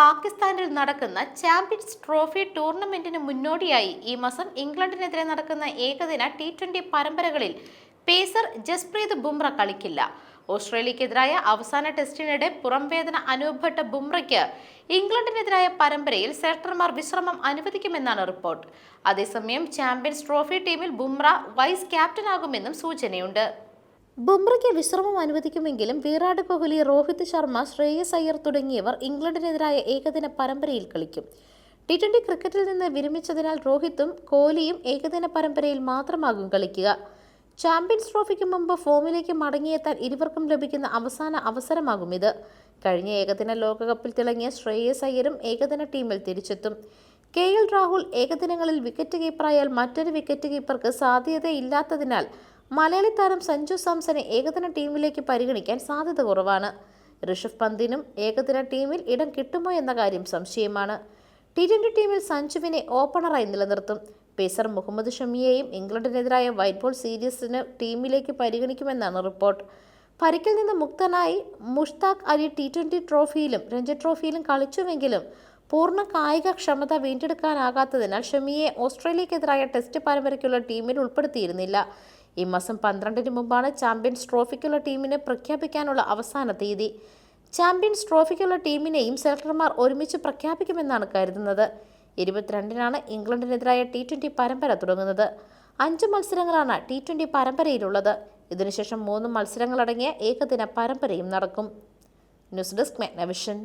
പാകിസ്ഥാനിൽ നടക്കുന്ന champions trophy ടൂർണമെന്റിന് മുന്നോടിയായി ഈ മാസം ഇംഗ്ലണ്ടിനെതിരെ നടക്കുന്ന ഏകദിന ടി ട്വന്റി പരമ്പരകളിൽ പേസർ ജസ്പ്രീത് ബുംറ കളിക്കില്ല. ഓസ്ട്രേലിയക്കെതിരായ അവസാന ടെസ്റ്റിനിടെ പുറംവേദന അനുഭവപ്പെട്ട ബുംറയ്ക്ക് ഇംഗ്ലണ്ടിനെതിരായ പരമ്പരയിൽ സെലക്ടർമാർ വിശ്രമം അനുവദിക്കുമെന്നാണ് റിപ്പോർട്ട്. അതേസമയം ചാമ്പ്യൻസ് ട്രോഫി ടീമിൽ ബുംറ വൈസ് ക്യാപ്റ്റനാകുമെന്നും സൂചനയുണ്ട്. ബുംറയ്ക്ക് വിശ്രമം അനുവദിക്കുമെങ്കിലും വിരാട് കോഹ്ലി രോഹിത് ശർമ്മ ശ്രേയസ് അയ്യർ തുടങ്ങിയവർ ഇംഗ്ലണ്ടിനെതിരായ ഏകദിന പരമ്പരയിൽ കളിക്കും. ടി ട്വന്റി ക്രിക്കറ്റിൽ നിന്ന് വിരമിച്ചതിനാൽ രോഹിത്തും കോഹ്ലിയും ഏകദിന പരമ്പരയിൽ മാത്രമാകും കളിക്കുക. ചാമ്പ്യൻസ് ട്രോഫിക്ക് മുമ്പ് ഫോമിലേക്ക് മടങ്ങിയെത്താൻ ഇരുവർക്കും ലഭിക്കുന്ന അവസാന അവസരമാകും ഇത്. കഴിഞ്ഞ ഏകദിന ലോകകപ്പിൽ തിളങ്ങിയ ശ്രേയസ് അയ്യരും ഏകദിന ടീമിൽ തിരിച്ചെത്തും. കെ എൽ രാഹുൽ ഏകദിനങ്ങളിൽ വിക്കറ്റ് കീപ്പറായാൽ മറ്റൊരു വിക്കറ്റ് കീപ്പർക്ക് സാധ്യതയില്ലാത്തതിനാൽ മലയാളി താരം സഞ്ജു സാംസനെ ഏകദിന ടീമിലേക്ക് പരിഗണിക്കാൻ സാധ്യത കുറവാണ്. ഋഷഭ് പന്തിനും ഏകദിന ടീമിൽ ഇടം കിട്ടുമോ എന്ന കാര്യം സംശയമാണ്. ടി ട്വന്റി ടീമിൽ സഞ്ജുവിനെ ഓപ്പണറായി നിലനിർത്തും. പേസർ മുഹമ്മദ് ഷമിയെയും ഇംഗ്ലണ്ടിനെതിരായ വൈറ്റ് ബോൾ സീരീസിന് ടീമിലേക്ക് പരിഗണിക്കുമെന്നാണ് റിപ്പോർട്ട്. പരിക്കിൽ നിന്ന് മുക്തനായി മുഷ്താഖ് അലി ടി ട്വന്റി ട്രോഫിയിലും രഞ്ജി ട്രോഫിയിലും കളിച്ചുവെങ്കിലും പൂർണ കായിക ക്ഷമത വീണ്ടെടുക്കാനാകാത്തതിനാൽ ഷമിയെ ഓസ്ട്രേലിയക്കെതിരായ ടെസ്റ്റ് പരമ്പരയ്ക്കുള്ള ടീമിൽ ഉൾപ്പെടുത്തിയിരുന്നില്ല. ഈ മാസം പന്ത്രണ്ടിന് മുമ്പാണ് ചാമ്പ്യൻസ് ട്രോഫിക്കുള്ള ടീമിനെ പ്രഖ്യാപിക്കാനുള്ള അവസാന തീയതി. ചാമ്പ്യൻസ് ട്രോഫിക്കുള്ള ടീമിനെയും സെലക്ടർമാർ ഒരുമിച്ച് പ്രഖ്യാപിക്കുമെന്നാണ് കരുതുന്നത്. ഇരുപത്തിരണ്ടിനാണ് ഇംഗ്ലണ്ടിനെതിരായ ടി ട്വന്റി പരമ്പര തുടങ്ങുന്നത്. അഞ്ച് മത്സരങ്ങളാണ് ടി ട്വന്റി പരമ്പരയിലുള്ളത്. ഇതിനുശേഷം മൂന്ന് മത്സരങ്ങളടങ്ങിയ ഏകദിന പരമ്പരയും നടക്കും. News desk Megnavision.